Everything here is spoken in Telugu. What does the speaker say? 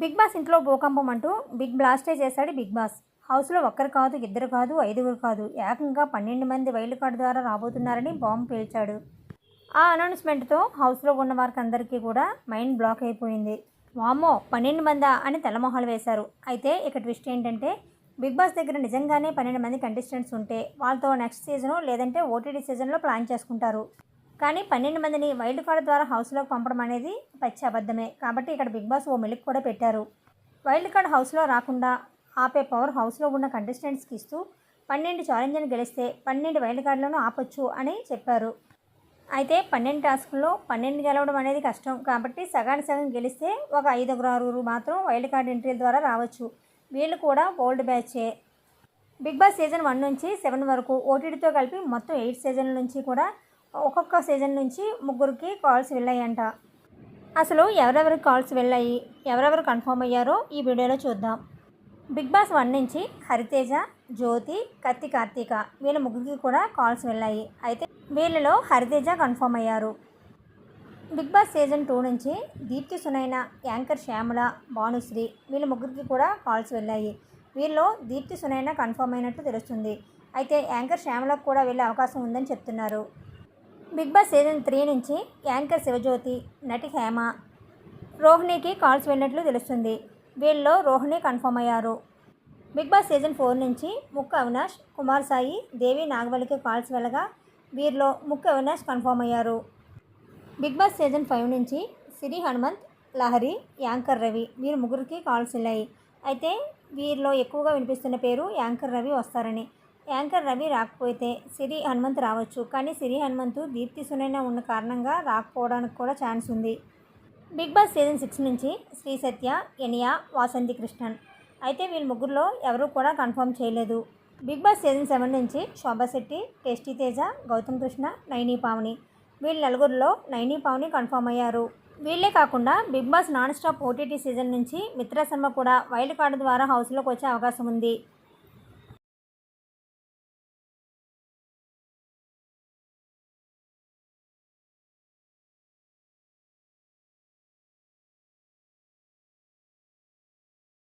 బిగ్ బాస్ ఇంట్లో భూకంపం అంటూ బిగ్ బ్లాస్టే చేశాడు బిగ్ బాస్. హౌస్లో ఒక్కరు కాదు ఇద్దరు కాదు ఐదుగురు కాదు. ఏకంగా పన్నెండు మంది వైల్డ్ కార్డు ద్వారా రాబోతున్నారని బాంబు పేల్చాడు. ఆ అనౌన్స్మెంట్తో హౌస్లో ఉన్న వారికి అందరికీ కూడా మైండ్ బ్లాక్ అయిపోయింది. వామ్మో పన్నెండు మందా అని తెల్లమొహాలు వేశారు. అయితే ఇక ట్విస్ట్ ఏంటంటే బిగ్ బాస్ దగ్గర నిజంగానే పన్నెండు మంది కంటెస్టెంట్స్ ఉంటే వాళ్ళతో నెక్స్ట్ సీజను లేదంటే ఓటీటీ సీజన్లో ప్లాన్ చేసుకుంటారు. కానీ పన్నెండు మందిని వైల్డ్ కార్డ్ ద్వారా హౌస్లోకి పంపడం అనేది పచ్చి అబద్ధమే. కాబట్టి ఇక్కడ బిగ్ బాస్ ఓ మెలిక్ కూడా పెట్టారు. వైల్డ్ కార్డ్ హౌస్లో రాకుండా ఆపే పవర్ హౌస్లో ఉన్న కంటెస్టెంట్స్కి ఇస్తూ పన్నెండు ఛాలెంజ్ని గెలిస్తే పన్నెండు వైల్డ్ కార్డులను ఆపొచ్చు అని చెప్పారు. అయితే పన్నెండు టాస్కుల్లో పన్నెండు గెలవడం అనేది కష్టం. కాబట్టి సగానికి సగం గెలిస్తే ఒక ఐదుగురు ఆరుగురు మాత్రం వైల్డ్ కార్డ్ ఎంట్రీల ద్వారా రావచ్చు. వీళ్ళు కూడా ఓల్డ్ బ్యాచే. బిగ్ బాస్ సీజన్ వన్ నుంచి సెవెన్ వరకు ఓటీటీతో కలిపి మొత్తం ఎయిట్ సీజన్ల నుంచి కూడా ఒక్కొక్క సీజన్ నుంచి ముగ్గురికి కాల్స్ వెళ్ళాయంట. అసలు ఎవరెవరికి కాల్స్ వెళ్ళాయి ఎవరెవరు కన్ఫర్మ్ అయ్యారో ఈ వీడియోలో చూద్దాం. బిగ్ బాస్ వన్ నుంచి హరితేజ జ్యోతి కత్తి కార్తీక వీళ్ళ ముగ్గురికి కూడా కాల్స్ వెళ్ళాయి. అయితే వీళ్ళలో హరితేజ కన్ఫర్మ్ అయ్యారు. బిగ్ బాస్ సీజన్ టూ నుంచి దీప్తి సునైన యాంకర్ శ్యామల భానుశ్రీ వీళ్ళ ముగ్గురికి కూడా కాల్స్ వెళ్ళాయి. వీళ్ళలో దీప్తి సునైన కన్ఫర్మ్ అయినట్టు తెలుస్తుంది. అయితే యాంకర్ శ్యామలకు కూడా వెళ్ళే అవకాశం ఉందని చెప్తున్నారు. బిగ్ బాస్ సీజన్ త్రీ నుంచి యాంకర్ శివజ్యోతి నటి హేమ రోహిణికి కాల్స్ వెళ్ళినట్లు తెలుస్తుంది. వీళ్ళలో రోహిణి కన్ఫర్మ్ అయ్యారు. బిగ్ బాస్ సీజన్ ఫోర్ నుంచి ముక్క అవినాష్ కుమార్ సాయి దేవి నాగవల్లికి కాల్స్ వెళ్ళగా వీరిలో ముక్క అవినాష్ కన్ఫర్మ్ అయ్యారు. బిగ్ బాస్ సీజన్ ఫైవ్ నుంచి సిరి హనుమంత్ లహరి యాంకర్ రవి వీరు ముగ్గురికి కాల్స్ వెళ్ళాయి. అయితే వీరిలో ఎక్కువగా వినిపిస్తున్న పేరు యాంకర్ రవి వస్తారని. యాంకర్ రవి రాకపోతే సిరి హనుమంత్ రావచ్చు. కానీ సిరి హనుమంతు దీప్తి సునైన ఉన్న కారణంగా రాకపోవడానికి కూడా ఛాన్స్ ఉంది. బిగ్ బాస్ సీజన్ సిక్స్ నుంచి శ్రీ సత్య ఎనియా వాసంతి కృష్ణన్. అయితే వీళ్ళ ముగ్గురులో ఎవరూ కూడా కన్ఫర్మ్ చేయలేదు. బిగ్ బాస్ సీజన్ సెవెన్ నుంచి శోభా శెట్టి టేస్టీ తేజ గౌతమ్ కృష్ణ నైనీ పావని. వీళ్ళ నలుగురిలో నైనీ పావని కన్ఫర్మ్ అయ్యారు. వీళ్ళే కాకుండా big boss non stop OTT season నుంచి మిత్ర శర్మ కూడా వైల్డ్ కార్డు ద్వారా హౌస్లోకి వచ్చే అవకాశం ఉంది.